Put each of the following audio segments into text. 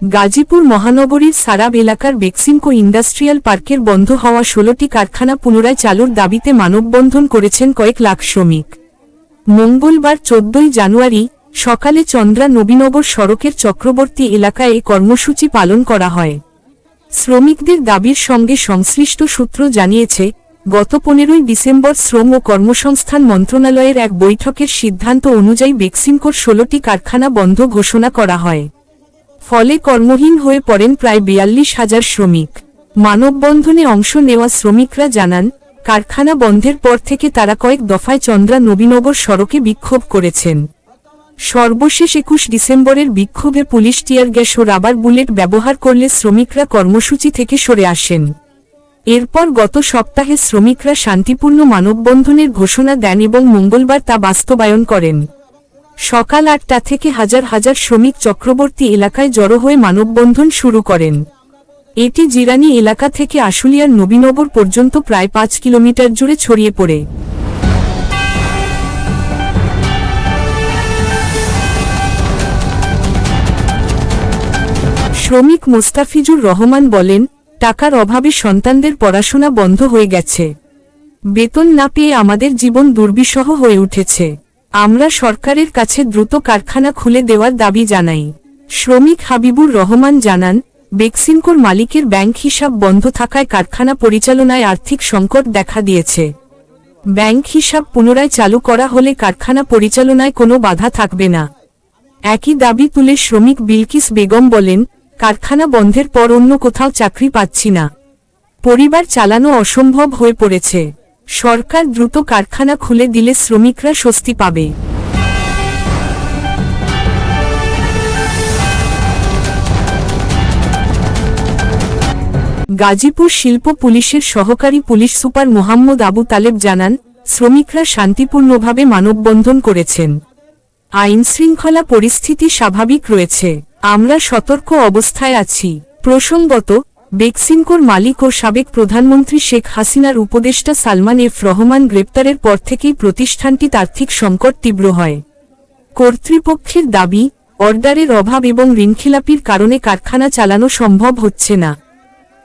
গাজীপুর মহানগরীর সারাব এলাকার বেক্সিমকো ইন্ডাস্ট্রিয়াল পার্কের বন্ধ হওয়া ষোলোটি কারখানা পুনরায় চালুর দাবিতে মানববন্ধন করেছেন কয়েক লাখ শ্রমিক। মঙ্গলবার চোদ্দই জানুয়ারি সকালে চন্দ্রা নবীনগর সড়কের চক্রবর্তী এলাকায় এই কর্মসূচি পালন করা হয়। শ্রমিকদের দাবির সঙ্গে সংশ্লিষ্ট সূত্র জানিয়েছে, গত পনেরোই ডিসেম্বর শ্রম ও কর্মসংস্থান মন্ত্রণালয়ের এক বৈঠকের সিদ্ধান্ত অনুযায়ী বেক্সিমকোর ষোলোটি কারখানা বন্ধ ঘোষণা করা হয়। ফলে কর্মহীন হয়ে পড়েন প্রায় বিয়াল্লিশ হাজার শ্রমিক। মানববন্ধনে অংশ নেওয়া শ্রমিকরা জানান, কারখানা বন্ধের পর থেকে তারা কয়েক দফায় চন্দ্রা নবীনগর সড়কে বিক্ষোভ করেছেন। সর্বশেষ একুশ ডিসেম্বরের বিক্ষোভে পুলিশ টিয়ার গ্যাস ও রাবার বুলেট ব্যবহার করলে শ্রমিকরা কর্মসূচি থেকে সরে আসেন। এরপর গত সপ্তাহে শ্রমিকরা শান্তিপূর্ণ মানববন্ধনের ঘোষণা দেন এবং মঙ্গলবার তা বাস্তবায়ন করেন। সকাল আটটা থেকে হাজার হাজার শ্রমিক চক্রবর্তী এলাকায় জড়ো হয়ে মানববন্ধন শুরু করেন। এটি জিরানি এলাকা থেকে আশুলিয়ার নবীনগর পর্যন্ত প্রায় পাঁচ কিলোমিটার জুড়ে ছড়িয়ে পড়ে। শ্রমিক মোস্তাফিজুর রহমান বলেন, টাকার অভাবে সন্তানদের পড়াশোনা বন্ধ হয়ে গেছে। বেতন না পেয়ে আমাদের জীবন দুর্বিষহ হয়ে উঠেছে। আমরা সরকারের কাছে দ্রুত কারখানা খুলে দেওয়ার দাবি জানাই। শ্রমিক হাবিবুর রহমান জানান বেক্সিনকোর মালিকের ব্যাংক হিসাব বন্ধ থাকায় কারখানা পরিচালনায় আর্থিক সংকট দেখা দিয়েছে। ব্যাংক হিসাব পুনরায় চালু করা হলে কারখানা পরিচালনায় কোনো বাধা থাকবে না। একই দাবি তুলে শ্রমিক বিলকিস বেগম বলেন, কারখানা বন্ধের পর অন্য কোথাও চাকরি পাচ্ছি না। পরিবার চালানো অসম্ভব হয়ে পড়েছে। সরকার দ্রুত কারখানা খুলে দিলে শ্রমিকরা স্বস্তি পাবে। গাজীপুর শিল্প পুলিশের সহকারী পুলিশ সুপার মোহাম্মদ আবু তালেব জানান, শ্রমিকরা শান্তিপূর্ণভাবে মানববন্ধন করেছেন। আইন শৃঙ্খলা পরিস্থিতি স্বাভাবিক রয়েছে। আমরা সতর্ক অবস্থায় আছি। প্রসঙ্গত বেক্সিমকোর মালিক ও সাবেক প্রধানমন্ত্রী শেখ হাসিনার উপদেষ্টা সালমান এফ রহমান গ্রেপ্তারের পর থেকেই প্রতিষ্ঠানটির আর্থিক সংকট তীব্র হয়। কর্তৃপক্ষের দাবি, অর্ডারের অভাব এবং ঋণখিলাপির কারণে কারখানা চালানো সম্ভব হচ্ছে না।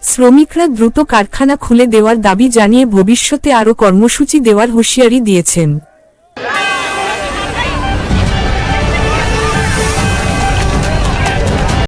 শ্রমিকরা দ্রুত কারখানা খুলে দেওয়ার দাবি জানিয়ে ভবিষ্যতে আরও কর্মসূচি দেওয়ার হুঁশিয়ারি দিয়েছেন।